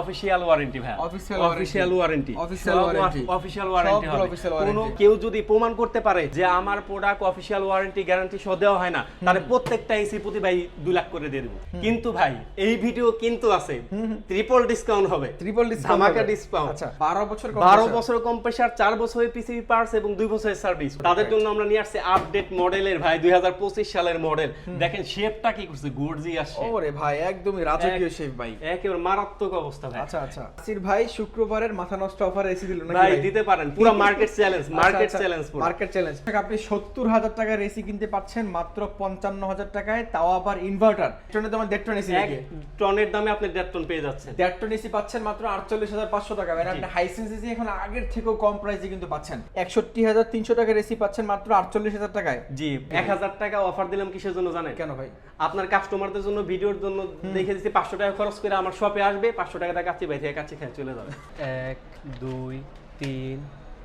Official warranty ভাই warranty warranty হবে। কোনো কেউ যদি প্রমাণ করতে পারে যে আমার প্রোডাক্ট ওয়ারেন্টি গ্যারান্টি সহ দেওয়া হয় না তাহলে প্রত্যেকটা এসি প্রতি ভাই লাখ করে দিয়ে দেবো। কিন্তু ভাই এই ভিডিও কিন্তু আছে। ট্রিপল ডিসকাউন্ট হবে। ট্রিপল ডিসকাউন্ট ধামাকা ডিসকাউন্ট আচ্ছা 12 বছর। বছর কম্প্রেসার বছরের পিসিবি পার্টস এবং বছরের সার্ভিস তাদের জন্য আমরা নিয়ে আসছি আপডেট মডেলের ভাই দুই হাজার পঁচিশ সালের মডেল দেখেন শেপটা কি করছে গর্জিয়াস ওরে ভাই একদমই রাজকীয় শেফ ভাই। একেবারে মারাত্মক অবস্থা। ভাই। আচ্ছা আচ্ছা। আসির ভাই শুক্রবারের মাথা নষ্ট অফার এসি দিল নাকি ভাই দিতে পারেন পুরো মার্কেট চ্যালেঞ্জ মার্কেট চ্যালেঞ্জ পুরো। মার্কেট চ্যালেঞ্জ আপনি সত্তর হাজার টাকার এসি কিনতে পাচ্ছেন মাত্র পঞ্চান্ন হাজার টাকায় তাও আবার ইনভার্টার টন এসি টনের দামে আপনি দেড় টন পেয়ে যাচ্ছেন। দেড় টন এসি পাচ্ছেন মাত্র আটচল্লিশ হাজার পাঁচশো টাকা। মানে আপনি হাইসেন্স এসি এখন আগের থেকেও কম প্রাইসে কিন্তু পাচ্ছেন। একষট্টি হাজার তিনশো টাকার এসি পাচ্ছেন মাত্র আটচল্লিশ হাজার টাকায়। জি এক হাজার টাকা অফার দিলাম কিসের জন্য জানেন? কেন ভাই? আপনার কাস্টমারদের জন্য ভিডিওর জন্য দেখে দিচ্ছি পাঁচশো টাকা খরচ করে আমার শপে আসবে পাঁচশো টাকা কাচ্ছি ভাই থেকে কাচ্ছি খেয়ে চলে যাবে। এক দুই তিন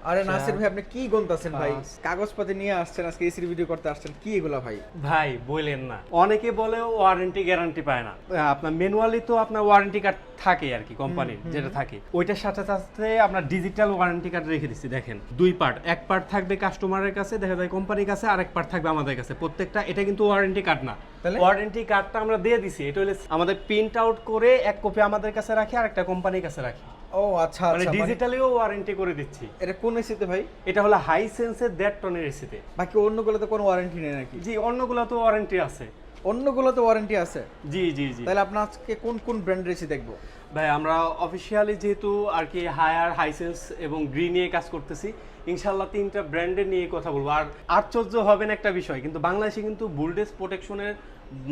আরে নাসির ভাই আপনি কি গন্তাছেন ভাই। কাগজপাতি নিয়ে আসছেন আজকে এসির ভিডিও করতে আসছেন কি এগুলা ভাই? ভাই বললেন না। অনেকে বলে ওয়ারেন্টি গ্যারান্টি পায় না। আপনার ম্যানুয়ালি তো আপনার ওয়ারেন্টি কার্ড থাকে আর কি কোম্পানির যেটা থাকে। ওইটার সাথে সাথে আপনার ডিজিটাল ওয়ারেন্টি কার্ড রেখে দিচ্ছি দেখেন। দুই পার্ট এক পার্ট থাকবে কাস্টমারের কাছে দেখা যায় কোম্পানির কাছে আরেক পার্ট থাকবে আমাদের কাছে। প্রত্যেকটা এটা কিন্তু ওয়ারেন্টি কার্ড না? ওয়ারেন্টি কার্ডটা আমরা দিয়ে দিছি এটা হলে আমাদের প্রিন্ট আউট করে এক কপি আমাদের কাছে রাখি আর একটা কোম্পানির কাছে রাখি। ও আচ্ছা মানে আচ্ছা মানে ডিজিটালিও ওয়ারেন্টি করে দিচ্ছি। এটা কোন এসিতে ভাই? এটা হলো হাই সেন্সের দেড় টনের এসিতে বাকি অন্যগুলোতে কোনো ওয়ারেন্টি নেই নাকি? জি অন্যগুলো তো ওয়ারেন্টি আছে। অন্যগুলোতে ওয়ারেন্টি আছে? জি জি জি। তাহলে আপনার আজকে কোন কোন ব্র্যান্ডের এসি দেখব? ভাই আমরা অফিসিয়ালি যেহেতু আর কি হায়ার হাইসেন্স এবং গ্রিন নিয়ে কাজ করতেছি ইনশাল্লাহ তিনটা ব্র্যান্ডের নিয়ে কথা বলব। আর আশ্চর্য হবেন একটা বিষয় কিন্তু বাংলাদেশে কিন্তু বুলডেস প্রোটেকশনের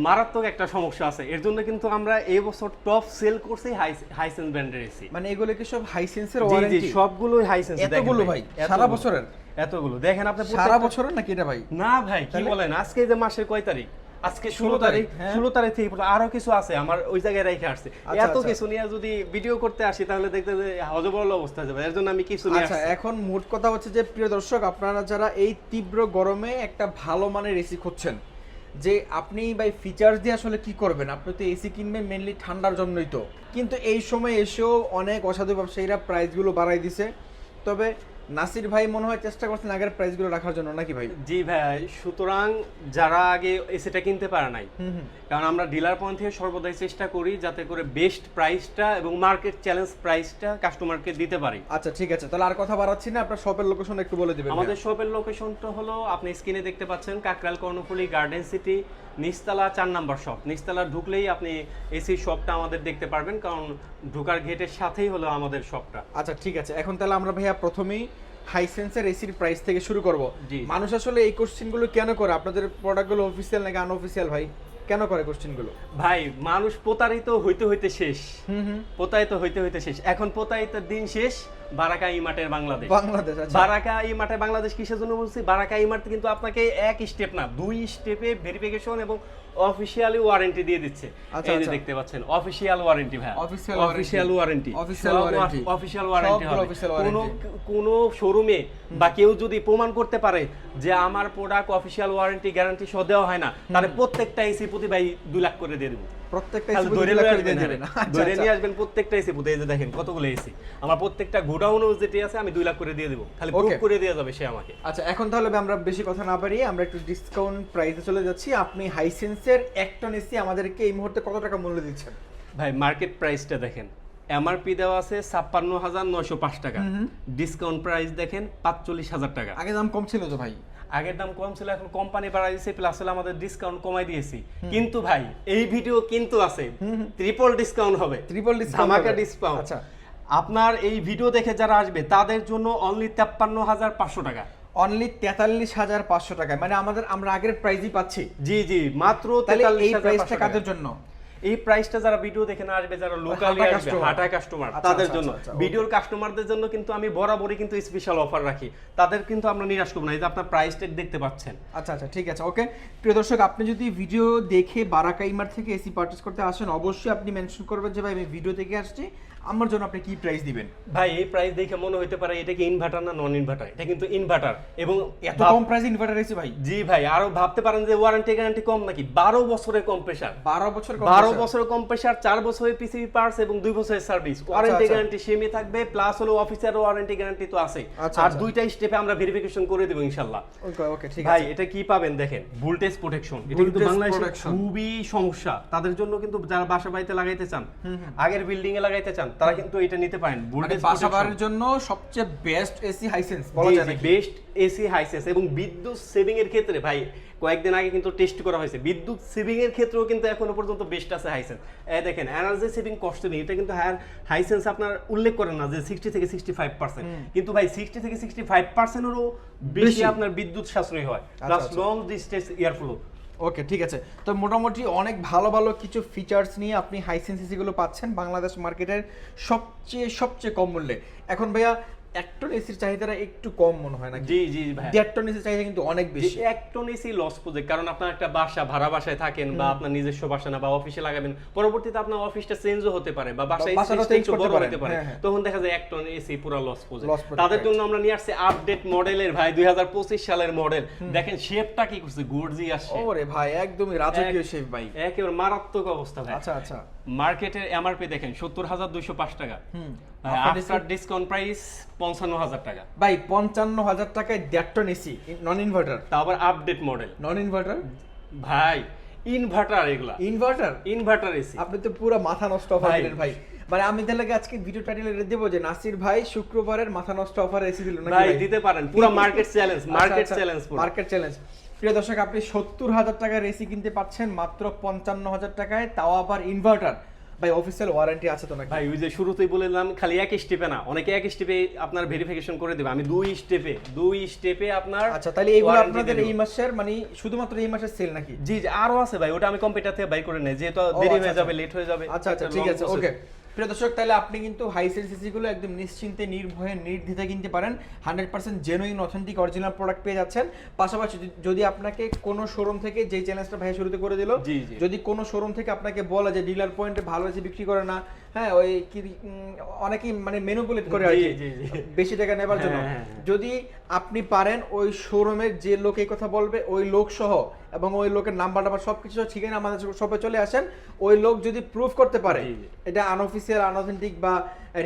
মারাত্মক একটা সমস্যা আছে। এর জন্য কিন্তু আমরা এই বছর টপ সেল করছি হাইসেন্স ব্র্যান্ডের এসি মানে এগুলো কি সব হাইসেন্সের ওয়ারেন্টি সবগুলোই হাইসেন্স এতগুলো ভাই সারা বছরের? এতগুলো। দেখেন আপনি সারা বছরের নাকি এটা ভাই? না ভাই কি বলেন? আজকে যে মাসের কয় তারিখ? আজকে ষোলো তারিখ হ্যাঁ। ষোলো তারিখ থেকে আরও কিছু আছে আমার ওই জায়গায় রেখে আসছে। আচ্ছা, এত আচ্ছা। কিছু নিয়ে যদি ভিডিও করতে আসি তাহলে দেখতে যে হজবরল অবস্থা যাবে এর জন্য আমি কিছু নিয়ে আচ্ছা এখন মোট কথা হচ্ছে যে প্রিয় দর্শক আপনারা যারা এই তীব্র গরমে একটা ভালো মানের এসি খুঁজছেন যে আপনি ভাই ফিচার্স দিয়ে আসলে কি করবেন? আপনি তো এসি কিনবেন মেনলি ঠান্ডার জন্যই তো। কিন্তু এই সময় এসেও অনেক অসাধু ব্যবসায়ীরা প্রাইসগুলো বাড়াই দিছে। তবে নাসির ভাই মনে হয় চেষ্টা করছেন আগের প্রাইসগুলো রাখার জন্য নাকি ভাই? জি ভাই সুতরাং যারা আগে এসিটা কিনতে পারে নাই কারণ আমরা ডিলার পয়েন্ট থেকে সর্বদাই চেষ্টা করি যাতে করে বেস্ট প্রাইসটা এবং মার্কেট চ্যালেঞ্জ প্রাইসটা কাস্টমারকে দিতে পারি। আচ্ছা ঠিক আছে। তাহলে আর কথা বাড়াচ্ছি না আপনার শপের লোকেশন একটু বলে দিবেন আমাদের শপের লোকেশনটা হলো আপনি স্ক্রিনে দেখতে পাচ্ছেন কাকরাল কর্ণফুলি গার্ডেন সিটি নিচতলা চার নাম্বার শপ নিচতলা ঢুকলেই আপনি এসি শপটা আমাদের দেখতে পারবেন কারণ ঢোকার গেটের সাথেই হলো আমাদের শপটা আচ্ছা ঠিক আছে। এখন তাহলে আমরা ভাইয়া প্রথমেই হাইসেন্সের এসির প্রাইস থেকে শুরু করব। জি। মানুষ আসলে এই কোশ্চেনগুলো কেন করে? আপনাদের প্রোডাক্টগুলো অফিসিয়াল নাকি আনঅফিসিয়াল ভাই? কেন করে কোশ্চেনগুলো ভাই মানুষ প্রতারিত হইতে হইতে শেষ। হুম হুম। প্রতারিত হইতে হইতে শেষ। এখন প্রতারিতের দিন শেষ বারাকা ইমাটের বাংলাদেশ। বাংলাদেশ আচ্ছা। বারাকা ইমাটে বাংলাদেশ কিসের জন্য বলছি? বারাকা ইমাট কিন্তু আপনাকে এক স্টেপ না দুই স্টেপে ভেরিফিকেশন এবং অফিসিয়ালি ওয়ারেন্টি দিয়ে দিচ্ছে। আচ্ছা, এই যে আচ্ছা। দেখতে পাচ্ছেন অফিসিয়াল ওয়ারেন্টি ভাই warranty। ওয়ারেন্টি। অফিসিয়াল ওয়ারেন্টি কোনো। কোনো শোরুমে বা কেউ যদি প্রমাণ করতে পারে যে আমার প্রোডাক্ট অফিসিয়াল ওয়ারেন্টি গ্যারান্টি সহ দেওয়া হয় না তাহলে প্রত্যেকটা এসি প্রতি ভাই দুই লাখ করে দিয়ে দেবো। প্রত্যেকটা এসি ধরে দিয়ে। আচ্ছা, ধরে আচ্ছা। নিয়ে আসবেন প্রত্যেকটা এসি বুঝে যে দেখেন কতগুলো এসি আমার প্রত্যেকটা গোডাউনেও যেটি আছে আমি লাখ করে দিয়ে দেবো। খালি বুক করে দিয়ে যাবে সে আমাকে। আচ্ছা এখন তাহলে আমরা বেশি কথা না বাড়িয়ে আমরা একটু ডিসকাউন্ট প্রাইসে চলে যাচ্ছি। আপনি হাইসেন্সের এক টন এসি আমাদেরকে এই মুহূর্তে কত টাকা মূল্য দিচ্ছেন? ভাই মার্কেট প্রাইসটা দেখেন। এমআরপি দেওয়া আছে ছাপ্পান্ন হাজার নয়শো পাঁচ টাকা। ডিসকাউন্ট প্রাইস দেখেন পাঁচচল্লিশ হাজার টাকা। আগে দাম কম ছিল তো ভাই। আগের দাম কম ছিল এখন কোম্পানি বাড়াই দিয়েছে প্লাস হলে আমাদের ডিসকাউন্ট কমাই দিয়েছি। কিন্তু ভাই এই ভিডিও কিন্তু আছে। ট্রিপল ডিসকাউন্ট হবে। ট্রিপল ডিসকাউন্ট ধামাকা ডিসকাউন্ট আচ্ছা। আপনার এই ভিডিও দেখে যারা আসবে তাদের জন্য অনলি তেপ্পান্ন হাজার পাঁচশো টাকা। অনলি তেতাল্লিশ হাজার পাঁচশো টাকায়। মানে আমাদের আমরা আগের প্রাইসই পাচ্ছি। জি জি মাত্র তাহলে এই 43,500 প্রাইসটা টাকা। কাদের জন্য? এই প্রাইসটা যারা ভিডিও দেখে না আসবে যারা লোকালি হাঁটা আসবে। কাস্টমার তাদের আচ্ছা, জন্য। আচ্ছা, আচ্ছা, ভিডিওর কাস্টমারদের জন্য কিন্তু আমি বরাবরই কিন্তু স্পেশাল অফার রাখি। তাদের কিন্তু আমরা নিরাশ করব না। এই যে আপনার প্রাইস ট্যাগ দেখতে পাচ্ছেন। আচ্ছা আচ্ছা ঠিক আছে ওকে প্রিয় দর্শক আপনি যদি ভিডিও দেখে বারাকাইমার থেকে এসি পারচেজ করতে আসেন অবশ্যই আপনি মেনশন করবেন যে ভাই আমি ভিডিও থেকে আসছি। আমার জন্য আপনি কি প্রাইস দিবেন? ভাই এই প্রাইস দেখে মনে হতে পারে এটা কি ইনভার্টার না নন ইনভার্টার এটা কিন্তু ইনভার্টার এবং এত কম প্রাইস ইনভার্টার এসি ভাই। জি ভাই আরও ভাবতে পারেন যে ওয়ারেন্টি গ্যারান্টি কম নাকি? বারো বছরের কম্প্রেসার বারো বছর বারো বারো আচ্ছা। বছরের কম্প্রেসার চার বছরের পিসিবি পার্টস এবং দুই বছরের সার্ভিস ওয়ারেন্টি। গ্যারান্টি সেমই থাকবে প্লাস হলো অফিসের ওয়ারেন্টি গ্যারান্টি তো আছে। আচ্ছা, আর আচ্ছা। দুইটা স্টেপে আমরা ভেরিফিকেশন করে দেবো ইনশাল্লাহ। ওকে ওকে ঠিক আছে। ভাই এটা কি পাবেন দেখেন? ভোল্টেজ প্রোটেকশন এটা কিন্তু বাংলাদেশে খুবই সমস্যা। তাদের জন্য কিন্তু যারা বাসা বাড়িতে লাগাইতে চান আগের বিল্ডিং এ লাগাইতে চান তারা কিন্তু এটা নিতে পারেন। মানে ভোল্টেজ বাসা জন্য সবচেয়ে বেস্ট এসি হাইসেন্স বলা যায় বেস্ট এসি হাইসেন্স এবং বিদ্যুৎ সেভিং এর ক্ষেত্রে ভাই কয়েকদিন আগে কিন্তু টেস্ট করা হয়েছে। বিদ্যুৎ সেভিং এর ক্ষেত্রেও কিন্তু এখনও পর্যন্ত বেস্ট আছে হাইসেন্স দেখেন এনার্জি সেভিং কস্ট সেভিং এটা কিন্তু হায়ার হাইসেন্স আপনার উল্লেখ করেন না যে সিক্সটি থেকে সিক্সটি ফাইভ পার্সেন্ট কিন্তু ভাই সিক্সটি থেকে সিক্সটি ফাইভ পার্সেন্টেরও বেশি। আপনার বিদ্যুৎ সাশ্রয় হয়। Plus. Long distance air flow okay ঠিক আছে। তো মোটামুটি অনেক ভালো ভালো কিছু ফিচার্স নিয়ে আপনি হাইসেন্স সিসিগুলো পাচ্ছেন বাংলাদেশ মার্কেটের সবচেয়ে সবচেয়ে কম মূল্যে। এখন ভাইয়া এক টন এসির চাহিদাটা একটু কম মনে হয় নাকি? জি জি ভাই। দেড় টন এসির চাহিদা কিন্তু অনেক বেশি যে এক টন এসি লস প্রজেক্ট কারণ আপনার একটা বাসা ভাড়া বাসায় থাকেন বা আপনার নিজস্ব বাসা না বা অফিসে লাগাবেন পরবর্তীতে আপনার অফিসটা চেঞ্জও হতে পারে বা বাসা একটু বড় হতে পারে। হ্যাঁ, হ্যাঁ। তখন দেখা যায় এক টন এসি পুরো লস প্রজেক্ট তাদের জন্য আমরা নিয়ে আসছি আপডেট মডেলের ভাই দুই হাজার পঁচিশ সালের মডেল দেখেন শেপটা কি করছে গর্জি আসছে। ওরে ভাই একদমই রাজকীয় শেফ ভাই। একেবারে মারাত্মক অবস্থা ভাই। আচ্ছা আচ্ছা। মার্কেটের এমআরপি দেখেন সত্তর হাজার দুইশো পাঁচ টাকা। হুম। আফটার ডিসকাউন্ট প্রাইস পঞ্চান্ন হাজার টাকা। ভাই পঞ্চান্ন হাজার টাকায় দেড় টন এসি নন ইনভার্টার তা আবার আপডেট মডেল নন ইনভার্টার ভাই ইনভার্টার এগুলা। ইনভার্টার ইনভার্টার এসি আপনি তো পুরো মাথা নষ্ট অফার ভাই। ভাই। মানে আমি তাহলে আজকে ভিডিও টাইটেলে দেবো যে নাসির ভাই শুক্রবারের মাথা নষ্ট অফার এসি দিল ভাই দিতে পারেন। পুরো market challenge market challenge market challenge প্রিয় দর্শক আপনি সত্তর হাজার টাকার এসি কিনতে পাচ্ছেন মাত্র পঞ্চান্ন হাজার টাকায় তাও আবার ইনভার্টার ভাই অফিসিয়াল ওয়ারেন্টি আছে তো নাকি? ভাই ওই যে শুরুতেই বলেলাম খালি এক স্টেপে না অনেকে এক স্টেপে আপনার ভেরিফিকেশন করে দেবে। আমি দুই স্টেপে দুই স্টেপে আপনার আচ্ছা তাহলে এইগুলো আপনাদের এই মাসের মানে শুধুমাত্র এই মাসের সেল নাকি? জি জি আরও আছে ভাই ওটা আমি কম্পিউটার থেকে বাই করে নেই যেহেতু দেরি আচ্ছা, হয়ে যাবে আচ্ছা। লেট হয়ে যাবে আচ্ছা আচ্ছা ঠিক আছে ওকে প্রিয় দর্শক তাহলে আপনি কিন্তু হাই সেল সিসিগুলো একদম নিশ্চিন্তে নির্ভয়ে নির্দ্বিধা কিনতে পারেন hundred percent genuine authentic original product পেয়ে যাচ্ছেন পাশাপাশি যদি- আপনাকে কোনো শোরুম থেকে যে চ্যালেঞ্জটা ভাই শুরুতে করে দিল। যদি কোনো শোরুম থেকে আপনাকে বলে যে ডিলার পয়েন্টে ভালো আছে বিক্রি করে না হ্যাঁ ওই কি অনেকেই মানে মেনুপুলেট করে আর কি। বেশি টাকা নেবার জন্য হ্যাঁ, হ্যাঁ, হ্যাঁ। যদি আপনি পারেন ওই শোরুমের যে লোক এই কথা বলবে ওই লোক সহ এবং ওই লোকের নাম্বার টাম্বার সব কিছু ঠিকানা আমাদের সবে চলে আসেন ওই লোক যদি প্রুফ করতে পারে। এটা আনঅফিসিয়াল আনঅথেন্টিক বা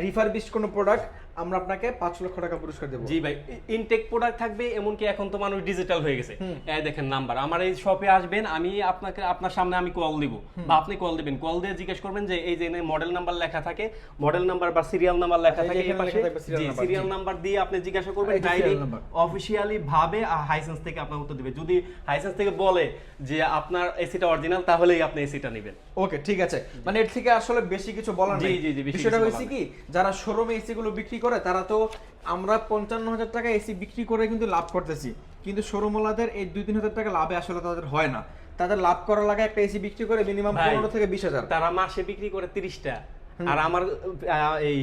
রিফারবিশ কোনো প্রোডাক্ট আমরা আপনাকে পাঁচ লক্ষ টাকা পুরস্কার দেবো। জি ভাই ইনটেক প্রোডাক্ট থাকবে এমনকি এখন তো মানুষ ডিজিটাল হয়ে গেছে। এই দেখেন নাম্বার আমার এই শপে আসবেন আমি আপনাকে আপনার সামনে আমি কল দিব। বা আপনি কল দিবেন। কল দিয়ে জিজ্ঞেস করবেন যে এই যে মডেল নাম্বার লেখা থাকে মডেল নাম্বার বা সিরিয়াল নাম্বার লেখা থাকে এই পাশে। জি সিরিয়াল নাম্বার দিয়ে আপনি জিজ্ঞাসা করবেন ডাইরেক্ট। অফিসিয়ালি ভাবে হাইসেন্স থেকে আপনার উত্তর দিবে। যদি হাইসেন্স থেকে বলে যে আপনার এসিটা অরিজিনাল তাহলেই আপনি এসিটা নেবেন। ওকে ঠিক আছে। মানে এর থেকে আসলে বেশি কিছু বলার জি, নেই। জি, জি, বেশি বিষয়টা হয়েছে কি যারা শোরুমে এসি গুলো বিক্রি করে তারা তো আমরা পঞ্চান্ন হাজার টাকা এসি বিক্রি করে কিন্তু লাভ করতেছি। কিন্তু শোরুমওয়ালাদের এই দুই তিন হাজার টাকা লাভে আসলে তাদের হয় না। তাদের লাভ করা লাগে একটা এসি বিক্রি করে মিনিমাম পনেরো থেকে বিশ হাজার। তারা মাসে বিক্রি করে তিরিশটা। আর আমার এই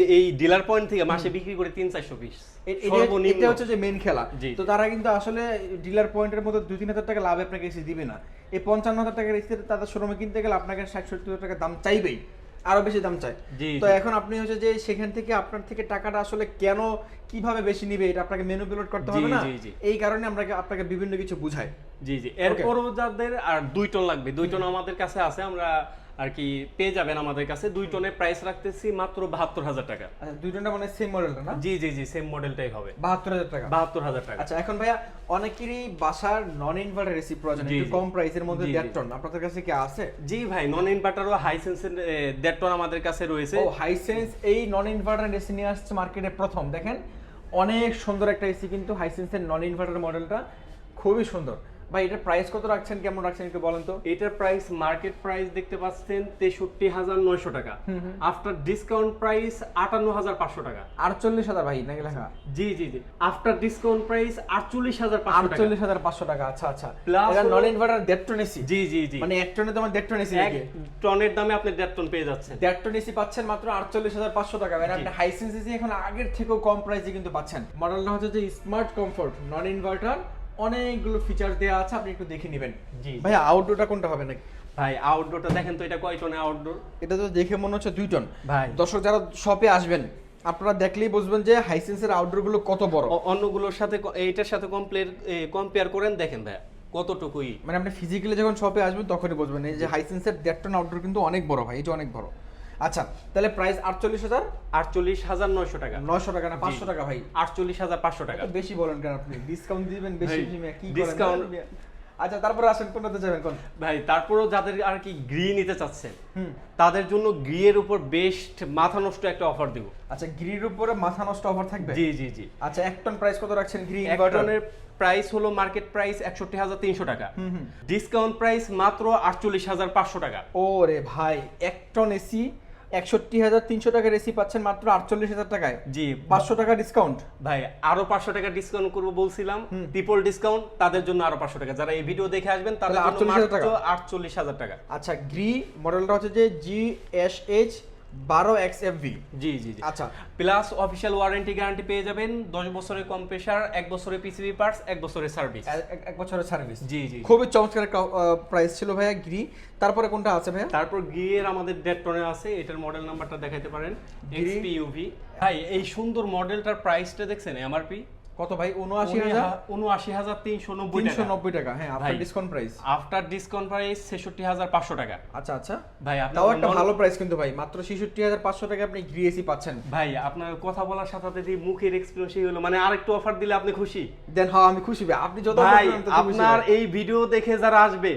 এই- ডিলার পয়েন্ট থেকে মাসে বিক্রি করে তিন চারশো পিস এটা- এটা হচ্ছে যে মেন খেলা। তো তারা কিন্তু আসলে ডিলার পয়েন্টের মতো দুই তিন হাজার টাকা লাভে আপনাকে এসি দিবে না। এই পঞ্চান্ন হাজার টাকার এসি তাদের শোরুমে কিনতে গেলে আপনাকে ষাট সত্তর হাজার টাকা দাম চাইবেই। আরও বেশি দাম চায়। তো এখন আপনি হচ্ছে যে সেখান থেকে আপনার থেকে টাকাটা আসলে কেন কীভাবে বেশি নিবে এটা আপনাকে মেনু পিলোড করতে হবে না। এই কারণে আমরা আপনাকে বিভিন্ন কিছু বুঝাই জি জি। এরপরও যাদের আর দুই টন লাগবে দুই টন আমাদের কাছে আছে আমরা আর কি পেয়ে যাবেন আমাদের কাছে। দুই টনের প্রাইস রাখতেছি মাত্র বাহাত্তর হাজার টাকা। আচ্ছা দুইজনটা মানে সেম মডেলটা না? জি জি জি সেম মডেলটাই হবে। বাহাত্তর হাজার টাকা। বাহাত্তর হাজার টাকা। আচ্ছা এখন ভাইয়া অনেকেরই বাসার নন ইনভার্টার এসি প্রয়োজন একটু কম প্রাইসের মধ্যে। দেড় টন। আপনাদের কাছে কি আছে? জি ভাই নন ইনভার্টার ও হাই সেন্সের দেড় টন আমাদের কাছে রয়েছে। ও হাইসেন্স এই নন ইনভার্টার এসি নিয়ে আসছে মার্কেটে প্রথম। দেখেন অনেক সুন্দর একটা এসি কিন্তু হাইসেন্সের নন ইনভার্টার মডেলটা খুবই সুন্দর। ভাই এটা প্রাইস কত রাখছেন? কেমন রাখছেন একটু বলেন তো। এটার প্রাইস মার্কেট প্রাইস দেখতে পাচ্ছেন তেষট্টি হাজার নয়শো টাকা। আফটার ডিসকাউন্ট প্রাইস আটান্ন হাজার পাঁচশো টাকা। আটচল্লিশ হাজার ভাই নাকি লেখা? জি জি জি। আফটার ডিসকাউন্ট প্রাইস আটচল্লিশ হাজার আটচল্লিশ হাজার পাঁচশো টাকা আচ্ছা আচ্ছা। এটা নন ইনভার্টার দেড় টন এসি জি জি জি। মানে এক টনে তোমার দেড় টন এসি এক টনের দামে আপনি দেড় টন পেয়ে যাচ্ছেন। দেড় টন এসি পাচ্ছেন মাত্র আটচল্লিশ হাজার পাঁচশো টাকা। মানে আপনি হাইসেন্স এসি এখন আগের থেকেও কম প্রাইসে কিন্তু পাচ্ছেন। মডেলটা হচ্ছে যে স্মার্ট কমফোর্ট নন ইনভার্টার অনেকগুলো ফিচার দেওয়া আছে আপনি একটু দেখে নেবেন। জি ভাইয়া আউটডোরটা কোনটা হবে নাকি? ভাই আউটডোরটা দেখেন তো এটা কয় টনে আউটডোর এটা তো দেখে মনে হচ্ছে দুই টন। ভাই। দর্শক যারা শপে আসবেন আপনারা দেখলেই বুঝবেন যে হাইসেন্সের আউটডোরগুলো কত বড়। অন্যগুলোর সাথে এইটার সাথে কমপ্লের কম্পেয়ার করেন দেখেন ভাই কতটুকুই। মানে আপনি ফিজিক্যালি যখন শপে আসবেন তখনই বুঝবেন। এই যে হাইসেন্সের দেড় টন আউটডোর কিন্তু অনেক বড় ভাই এটা অনেক বড়। আচ্ছা তাহলে প্রাইস আটচল্লিশ হাজার আটচল্লিশ হাজার নয়শো টাকা। নয়শো টাকা না পাঁচশো টাকা ভাই। আটচল্লিশ হাজার পাঁচশো টাকা। বেশি বলেন কেন আপনি? ডিসকাউন্ট দিবেন বেশি কি ডিসকাউন্ট আচ্ছা তারপরে আসেন কোনটাতে যাবেন কোন ভাই তারপরেও যাদের আর কি গ্রি নিতে চাচ্ছেন হুম। তাদের জন্য গ্রিয়ের উপর বেস্ট মাথা নষ্ট একটা অফার দিব। আচ্ছা গ্রির উপরে মাথা নষ্ট অফার থাকবে? জি জি জি। আচ্ছা এক টন প্রাইস কত রাখছেন গ্রি এক টনের প্রাইস হলো মার্কেট প্রাইস একষট্টি হাজার তিনশো টাকা। ডিসকাউন্ট প্রাইস মাত্র আটচল্লিশ হাজার পাঁচশো টাকা। ও রে ভাই এক টন এসি একষট্টি হাজার তিনশো টাকার এসি পাচ্ছেন মাত্র আটচল্লিশ হাজার টাকায়। জি। পাঁচশো টাকা ডিসকাউন্ট ভাই আরও পাঁচশো টাকা ডিসকাউন্ট করব বলছিলাম। ট্রিপল ডিসকাউন্ট তাদের জন্য আরও পাঁচশো টাকা। যারা এই ভিডিও দেখে আসবেন তাদের আটচল্লিশ হাজার টাকা? আটচল্লিশ হাজার টাকা। আচ্ছা গ্রি মডেলটা হচ্ছে যে জি এস এইচ বারো এক্স এফ ভি। জি জি জি। আচ্ছা। প্লাস অফিসিয়াল ওয়ারেন্টি গ্যারান্টি পেয়ে যাবেন দশ বছরের কম্প্রেসার এক বছরের পিসিবি পার্টস এক বছরের সার্ভিস। এক- বছরের সার্ভিস। জি জি খুবই চমৎকার প্রাইস ছিল ভাইয়া গ্রি তারপরে কোনটা আছে ভাইয়া? তারপর গিয়ের আমাদের ডেড টনে আছে এটার মডেল নাম্বারটা দেখাইতে পারেন। এক্সপি ইউভি ভাই এই সুন্দর মডেলটার প্রাইসটা দেখছেন এমআরপি কত ভাই? উনআশি হাজার? উনআশি হাজার তিনশো নব্বই তিনশো নব্বই টাকা। হ্যাঁ discount price after discount price ছেষট্টি হাজার পাঁচশো টাকা। আচ্ছা আচ্ছা। ভাই আপনি তাও একটা ভালো প্রাইস কিন্তু ভাই। মাত্র ছেষট্টি হাজার পাঁচশো টাকা আপনি গ্রি পাচ্ছেন। ভাই আপনার কথা বলার সাথে সাথে যে মুখের এক্সপিরিয়েন্স হলো। মানে আরেকটু অফার দিলে আপনি খুশি। দেন হ্যাঁ আমি খুশি ভাই। আপনি যত ভাই আপনার এই ভিডিও দেখে যারা আসবে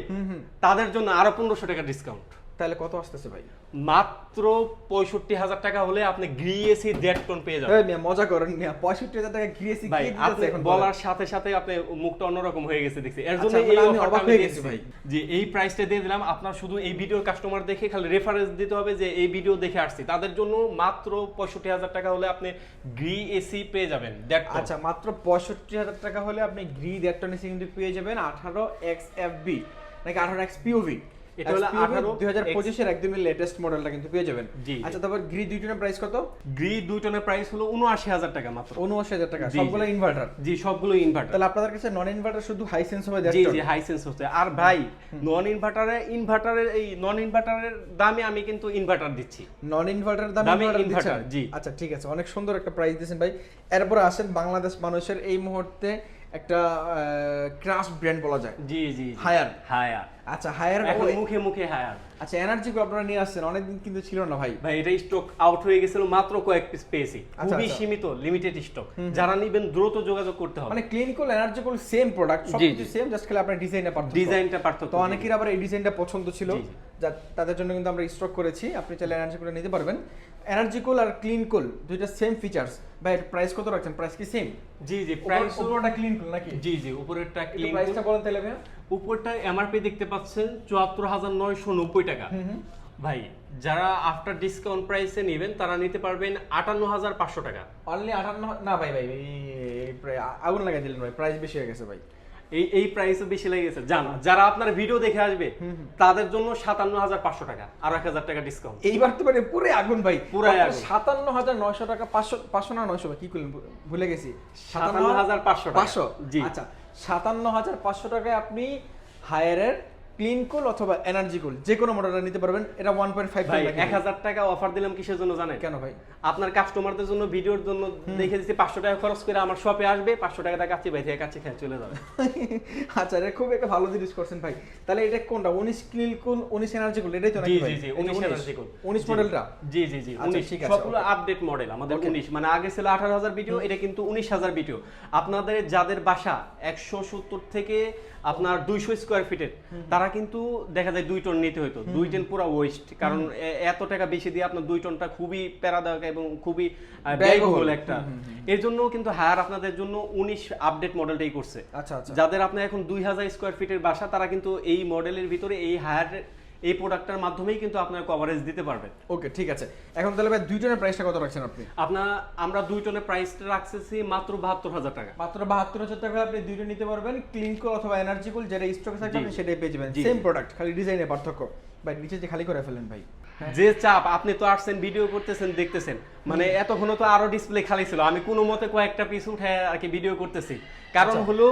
তাদের জন্য আরও পনেরোশো টাকা ডিসকাউন্ট তাহলে কত আসতেছে ভাই? মাত্র পঁয়ষট্টি হাজার টাকা হলে আপনি গ্রি এসি দেড় টন পেয়ে যাবেন। মিয়া মজা করেন মিয়া। পঁয়ষট্টি হাজার টাকা গ্রি এসি ভাই আপনি বলার সাথে সাথে আপনি মুখটা অন্যরকম হয়ে গেছে দেখছি। এর জন্য আচ্ছা, এই মানে আমি অবাক হয়ে গেছি ভাই। যে এই প্রাইসটা দিয়ে দিলাম আপনার শুধু এই ভিডিওর কাস্টমার দেখে খালি রেফারেন্স দিতে হবে যে এই ভিডিও দেখে আসছি। তাদের জন্য মাত্র পঁয়ষট্টি হাজার টাকা হলে আপনি গ্রি এসি পেয়ে যাবেন আচ্ছা মাত্র পঁয়ষট্টি হাজার টাকা হলে আপনি গ্রি দেড় টন এসি কিন্তু পেয়ে যাবেন আঠারো এক্স এফ বি নাকি আঠারো এক্স পিওভি এটা হলো 18 দুই হাজার একদমই লেটেস্ট মডেলটা কিন্তু পেয়ে যাবেন। জি, জি। আচ্ছা তারপর গ্রি দুই টনের প্রাইস কত? গ্রি দুই টনের প্রাইস হলো উনআশি হাজার টাকা মাত্র। উনআশি হাজার টাকা জি, জি। সবগুলো ইনভার্টার জি সবগুলো ইনভার্টার তাহলে আপনাদের কাছে নন ইনভার্টার শুধু হাইসেন্স হবে দেড় জি টন জি হচ্ছে। আর ভাই নন ইনভার্টারে ইনভার্টারের এই নন ইনভার্টারের দামে আমি কিন্তু ইনভার্টার দিচ্ছি। নন ইনভার্টার দামে দামে ইনভার্টার জি। আচ্ছা ঠিক আছে অনেক সুন্দর একটা প্রাইস দিয়েছেন ভাই। এরপর আসেন বাংলাদেশ মানুষের এই মুহূর্তে একটা ক্রাশ ব্র্যান্ড বলা যায়। জি জি হায়ার হায়ার আচ্ছা হায়ার এখন মুখে মুখে হায়ার আচ্ছা এনার্জি কো আপনারা নিয়ে আসছেন অনেকদিন কিন্তু ছিল না ভাই। ভাই এটা স্টক আউট হয়ে গেছিল মাত্র কয়েক পিস পেয়েছি। আচ্ছা, খুবই আচ্ছা। সীমিত লিমিটেড স্টক যারা নিবেন দ্রুত যোগাযোগ করতে হবে। মানে ক্লিনিক্যাল এনার্জিক্যাল সেম প্রোডাক্ট সবকিছু সেম জাস্ট খালি আপনার ডিজাইনটা পার্থক্য। ডিজাইনটা পার্থক্য তো অনেকের আবার এই ডিজাইনটা পছন্দ ছিল। যা তাদের জন্য কিন্তু আমরা স্টক করেছি। আপনি চাইলে এনার্জি কুল নিতে পারবেন। এনার্জি কুল আর ক্লিন কুল দুইটা সেম ফিচার্স ভাই প্রাইস কত রাখছেন? প্রাইস কি সেম জি জি প্রাইস উপরটা ক্লিন কুল নাকি? জি জি উপরেরটা ক্লিন প্রাইসটা বলেন তাহলে ভাইয়া। উপরটা এমআরপি দেখতে পাচ্ছেন চুয়াত্তর হাজার নয়শো নব্বই টাকা। ভাই যারা আফটার ডিসকাউন্ট প্রাইসে নেবেন তারা নিতে পারবেন আটান্ন হাজার পাঁচশো টাকা। অনলি আটান্ন না ভাই ভাই আগুন লাগাই দিলেন ভাই প্রাইস বেশি হয়ে গেছে ভাই। এই এই প্রাইসে বেশি লেগে গেছে। জানা যারা আপনার ভিডিও দেখে আসবে তাদের জন্য সাতান্ন হাজার পাঁচশো টাকা আর এক হাজার টাকা ডিসকাউন্ট এইবার তো মানে পুরো আগুন ভাই। পুরাই সাতান্ন হাজার নয়শো টাকা পাঁচশো পাঁচশো না নয়শো কি করলেন? ভুলে গেছি। 57,500 টাকা। পাঁচশো? জি। আচ্ছা। সাতান্ন হাজার পাঁচশো টাকায় আপনি হায়ারের ক্লিন কুল অথবা এনার্জি কুল যে কোনো মডেলটা নিতে পারবেন এটা ওয়ান পয়েন্ট ফাইভ এক হাজার টাকা অফার দিলাম কিসের জন্য জানেন? কেন ভাই? আপনার কাস্টমারদের জন্য ভিডিওর জন্য দেখে দিচ্ছি পাঁচশো টাকা খরচ করে আমার শপে আসবে পাঁচশো টাকা কাচ্ছি ভাই থেকে কাচ্ছি খেয়ে চলে যাবে। আচ্ছা এটা খুব একটা ভালো জিনিস করছেন ভাই। তাহলে এটা কোনটা? উনিশ ক্লিন কুল উনিশ এনার্জি কুল এটাই তো জি জি জি উনিশ এনার্জি কোড উনিশ মডেলটা জি জি জি আচ্ছা, উনিশ। ঠিক আছে, সবগুলো আপডেট মডেল আমাদের. উনিশ। মানে আগে ছিল আঠারো হাজার ভিডিও এটা কিন্তু উনিশ হাজার ভিডিও আপনাদের যাদের বাসা একশো সত্তর থেকে আপনার দুইশো স্কোয়ার ফিটের তারা কিন্তু দেখা যায় দুই টন নিতে হতো দুই টন পুরো ওয়েস্ট কারণ এত টাকা বেশি দিয়ে আপনার দুই টনটা খুবই প্যারাদায়ক এবং খুবই। ব্যয়বহুল। একটা। এর জন্য কিন্তু হায়ার আপনাদের জন্য উনিশ আপডেট মডেলটাই করছে। আচ্ছা আচ্ছা। যাদের আপনার এখন দুই হাজার স্কোয়ার ফিটের বাসা তারা কিন্তু এই মডেলের ভিতরে এই হায়ার এই প্রোডাক্টটার মাধ্যমেই কিন্তু আপনার কভারেজ দিতে পারবেন। ওকে ঠিক আছে। এখন তাহলে ভাই দুই টনের প্রাইসটা কত রাখছেন আপনি? আপনার আমরা দুই টনের প্রাইসটা রাখতেছি মাত্র বাহাত্তর হাজার টাকা। মাত্র বাহাত্তর হাজার টাকা আপনি দুইটা নিতে পারবেন ক্লিন কুল অথবা এনার্জি কুল যেটা স্টকে থাকবে আপনি সেটাই পেয়ে যাবেন। সেম প্রোডাক্ট খালি ডিজাইনের পার্থক্য। ভাই নিচে যে খালি করে ফেলেন ভাই। যে চাপ আপনি তো আসছেন ভিডিও করতেছেন দেখতেছেন। মানে এতক্ষণ তো আরও ডিসপ্লে খালি ছিল। আমি কোনো মতে কয়েকটা পিস উঠে আর কি ভিডিও করতেছি। কারণ আচ্ছা। হলো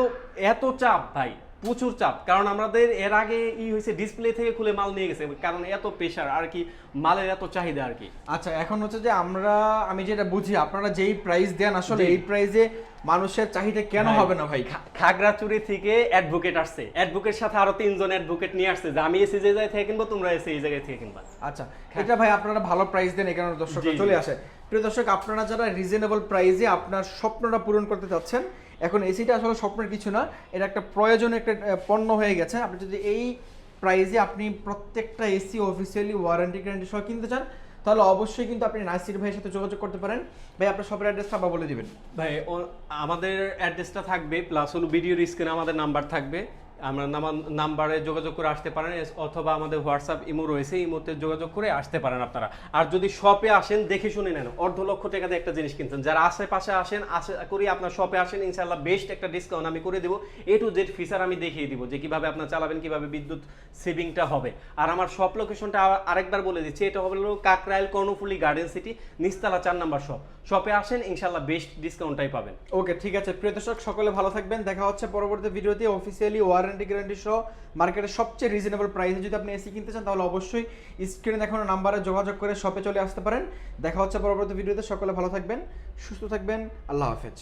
এত চাপ ভাই। প্রচুর চাপ। কারণ আমাদের এর আগে ই হয়েছে ডিসপ্লে থেকে খুলে মাল নিয়ে গেছে কারণ এত প্রেশার আর কি মালের এত চাহিদা আর কি। আচ্ছা এখন হচ্ছে যে আমরা আমি যেটা বুঝি আপনারা যেই প্রাইস দেন আসলে এই প্রাইসে মানুষের চাহিদা কেন হবে না ভাই? খাগড়াচুরি থেকে অ্যাডভোকেট আসছে। অ্যাডভোকেট সাথে আরও তিনজন অ্যাডভোকেট নিয়ে আসছে যে আমি এসে যে জায়গায় থেকে কিনবো তোমরা এসে এই জায়গায় থেকে কিনবা। আচ্ছা এটা ভাই আপনারা ভালো প্রাইস দেন এখানে দর্শকরা জি। চলে আসে। প্রিয় দর্শক, আপনারা যারা রিজনেবল প্রাইসে আপনার স্বপ্নটা পূরণ করতে চাচ্ছেন, এখন এসিটা আসলে স্বপ্নের কিছু না এটা একটা প্রয়োজনীয় একটা পণ্য হয়ে গেছে। আপনি যদি এই প্রাইসে আপনি প্রত্যেকটা এসি অফিসিয়ালি ওয়ারেন্টি গ্যারান্টি সহ কিনতে চান, তাহলে অবশ্যই কিন্তু আপনি নাসির ভাইয়ের সাথে যোগাযোগ করতে পারেন। ভাই, আপনার শপের অ্যাড্রেসটা আবার বলে দিবেন। ভাই আমাদের অ্যাড্রেসটা থাকবে প্লাস হলো ভিডিওর স্ক্রিনে আমাদের নাম্বার থাকবে। আমরা নামা- নাম্বারে যোগাযোগ করে আসতে পারেন অথবা আমাদের হোয়াটসঅ্যাপ ইমো রয়েছে, ইমোতে যোগাযোগ করে আসতে পারেন আপনারা। আর যদি শপে আসেন, দেখে শুনে নেন। অর্ধ লক্ষ টাকা দিয়ে একটা জিনিস কিনছেন। যারা আশেপাশে আসেন, আশা করি আপনার শপে আসেন ইনশাল্লাহ বেস্ট একটা ডিসকাউন্ট আমি করে দেবো। এ টু জেড ফিচার আমি দেখিয়ে দিব যে কীভাবে আপনার চালাবেন, কীভাবে বিদ্যুৎ সেভিংটা হবে। আর আমার শপ লোকেশনটা আরেকবার বলে দিচ্ছি, এটা হবে কাকরাইল কর্ণফুলি গার্ডেন সিটি নিস্তালা চার নাম্বার শপ শপে আসেন ইনশাল্লাহ বেস্ট ডিসকাউন্টটাই পাবেন। ওকে ঠিক আছে। প্রিয় দর্শক, সকলে ভালো থাকবেন। দেখা হচ্ছে পরবর্তী ভিডিওতে অফিসিয়ালি ওয়ারেন্টি গ্যারান্টি সহ মার্কেটের সবচেয়ে রিজনেবল প্রাইসে যদি আপনি এসি কিনতে চান, তাহলে অবশ্যই স্ক্রিনে দেখানো নাম্বারে যোগাযোগ করে শপে চলে আসতে পারেন। দেখা হচ্ছে পরবর্তী ভিডিওতে সকলে ভালো থাকবেন, সুস্থ থাকবেন। আল্লাহ হাফেজ।